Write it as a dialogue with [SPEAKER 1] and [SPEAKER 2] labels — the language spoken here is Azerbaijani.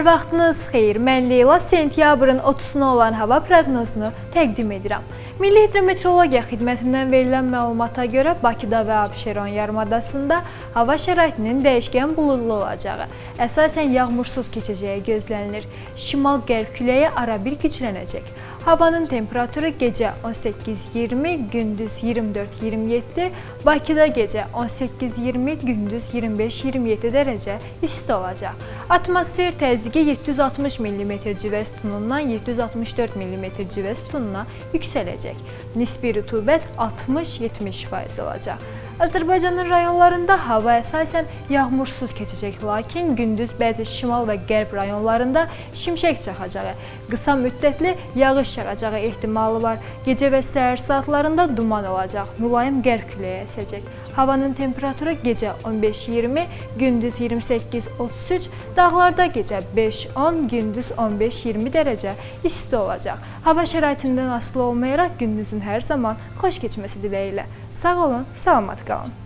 [SPEAKER 1] Hər vaxtınız xeyir. Mən Leyla sentyabrın 30-na olan hava proqnozunu təqdim edirəm. Milli Hidrometeorologiya Xidmətindən verilən məlumata görə Bakıda və Abşeron yarımadasında hava şəraitinin dəyişkən buludlu olacağı, əsasən yağmursuz keçəcəyi gözlənilir. Şimal-qərb küləyi arabir güclənəcək. Havanın temperaturu gecə 18-20, gündüz 24-27, Bakıda gecə 18-20, gündüz 25-27 dərəcə isti olacaq. Atmosfer təzyiqi 760 mm civə sütunundan 764 mm civə sütununa yüksələcək. Nisbi rütubət 60-70% olacaq. Azərbaycanın rayonlarında hava əsasən yağmursuz keçəcək, lakin gündüz bəzi şimal və qərb rayonlarında şimşək çaxacağı, qısa müddətli yağış yağacağı ehtimalı var. Gecə və səhər saatlarında duman olacaq, mülayim qərb küləyi əsəcək. Havanın temperaturu gecə 15-20, gündüz 28-33, dağlarda gecə 5-10, gündüz 15-20 dərəcə isti olacaq. Hava şəraitindən asılı olmayaraq gündüzün hər zaman xoş keçməsi diləyi ilə. Sağ olun, salamat qalın. gone.